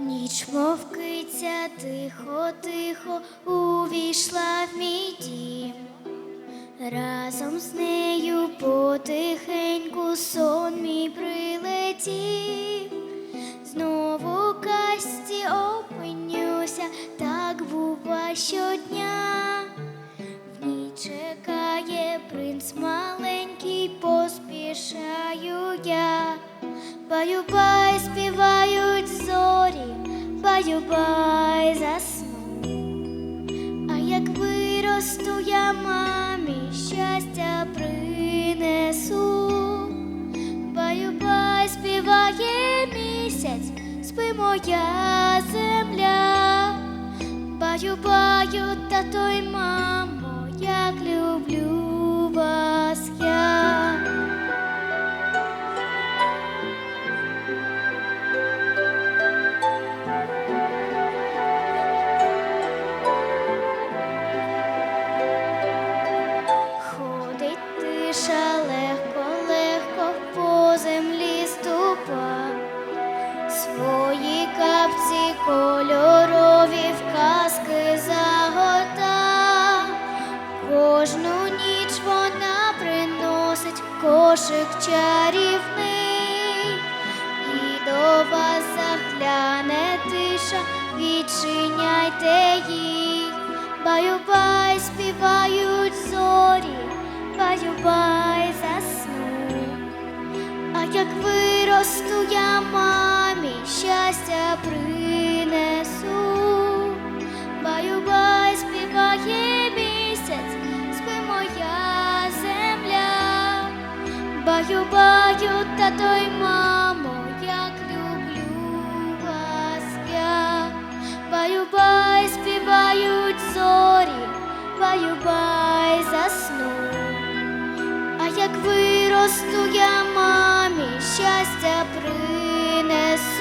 Ніч мовкиця тихо, тихо увійшла в мій дім. Разом з нею потихеньку сон мій прилетів. Знову касті опинюся, так бува щодня. В ній чекає принц маленький, поспішаю я. Баю-бай, співають зорі, баю-бай, засну. А як виросту я мамі, щастя принесу. Баю-бай, співає місяць, спи моя земля. Баю-баю, тато й мамо, як люблю тиша легко, легко по землі ступа. Свої капці кольорові в казки загота. Кожну ніч вона приносить кошик чарівний. І до вас загляне тиша, відчиняйте співають зорі, баю-бай, засну. А як виросту я мамі, щастя принесу. Баю-бай, співає місяць, спи моя земля. Баю-баю, тато й мамо, як люблю вас я. Баю-бай, співають зорі, баю-бай, засну як виросту я мамі щастя принесу.